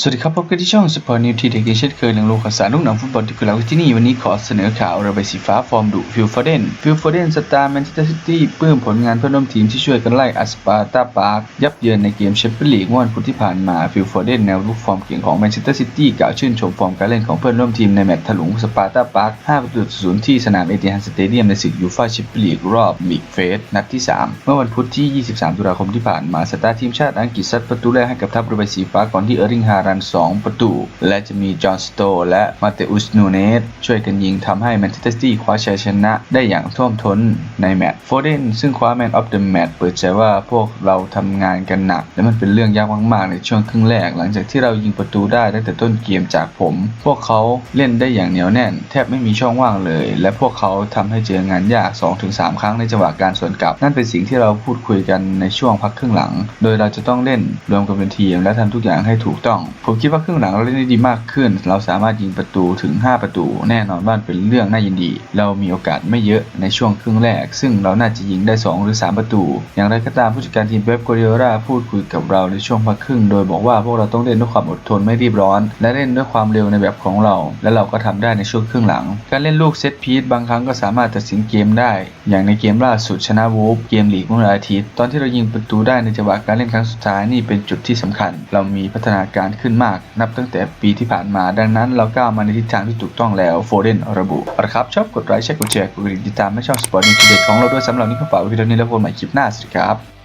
สวัสดีครับพบกันที่ช่องสปอร์ตนิวทีเด็กเช่นเคยหนังโลกข่าวสารลูกหนังฟุตบอลที่คือเราที่นี่ วันนี้ขอเสนอข่าวระบายสีฟ้าฟอร์มดุฟิลฟอเดนฟิลฟอเดนสตาร์แมนเชสเตอร์ซิตี้ปลื้มผลงานเพื่อนร่วมทีมที่ช่วยกันไล่อัสปาร์ตาปาร์คยับเยินในเกมแชมเปี้ยนลีกเมื่อวันพุธที่ผ่านมาฟิลฟอเดนแนวรุกฟอร์มเก่งของแมนเชสเตอร์ซิตี้กล่าวชื่นชมฟอร์มการเล่นของเพื่อนร่วมทีมในแมตช์ถลุงสปาร์ตาปาร์ค5ประตูต่อศูนย์ที่สนามเอติฮัดสเตเดียมในศึกยูฟ่าแชมเปี้ยนลีกรอบลีกเฟสนัดที่สามเมื่อวันพุธที่ 23 ตุลาคมที่ผ่านมาสตาร์ทีมชาติอังกฤษซัดประตูแรกให้กับทัพรือใบสีฟ้าก่อนที่เออร์ริงฮารัน2ประตู และจะมีจอห์นสโตและมาเตอุสนูเนสช่วยกันยิงทำให้แมนเชสเตอร์ซิตี้คว้าชัยชนะได้อย่างท่วมท้นในแมตช์โฟเดนซึ่งคว้าแมนออฟเดอะแมตช์เปิดใจว่าพวกเราทำงานกันหนัก และมันเป็นเรื่องยากมากๆในช่วงครึ่งแรก หลังจากที่เรายิงประตูได้ตั้งแต่ต้นเกมจากผม พวกเขาเล่นได้อย่างเหนียวแน่น แทบไม่มีช่องว่างเลย และพวกเขาทำให้เจองานยาก 2-3 ครั้งในจังหวะการสวนกลับ นั่นเป็นสิ่งที่เราพูดคุยกันในช่วงพักครึ่งหลัง โดยเราจะต้องเล่นรวมกันเป็นทีม และทำทุกอย่างให้ถูกต้องผมคิดว่าครึ่งหลังเราเล่นได้ดีมากขึ้น เราสามารถยิงประตูถึง 5 ประตู แน่นอนว่าเป็นเรื่องน่ายินดี เรามีโอกาสไม่เยอะในช่วงครึ่งแรก ซึ่งเราน่าจะยิงได้ 2 หรือ 3 ประตู อย่างไรก็ตามผู้จัดการทีมเป๊ปกัวเดโอราพูดคุยกับเราในช่วงพักครึ่ง โดยบอกว่าพวกเราต้องเล่นด้วยความอดทนไม่รีบร้อน และเล่นด้วยความเร็วในแบบของเรา และเราก็ทำได้ในช่วงครึ่งหลัง การเล่นลูกเซตพีซบางครั้งก็สามารถตัดสินเกมได้ อย่างในเกมล่าสุดชนะวูฟเกมลีกเมื่อวันอาทิตย์ตอนที่เรายิงประตูได้ในจังหวะการเล่นครั้งสุดท้ายนี่เป็นจุดที่สำคัญ เรามีพัฒนาการขึ้นมากนับตั้งแต่ปีที่ผ่านมา ดังนั้นเราก้าวมาในทิศทางที่ถูกต้องแล้วโฟเดนระบุนะครับชอบกดไลค์แชร์กดแชร์กดกดติดตามไม่ชอบสปอร์ตนิวทีเด็ดของเราด้วยสำหรับนี้ก็ฝากไว้เพียงเท่านี้แล้วพบกันใหม่คลิปหน้าสวัสดีครับ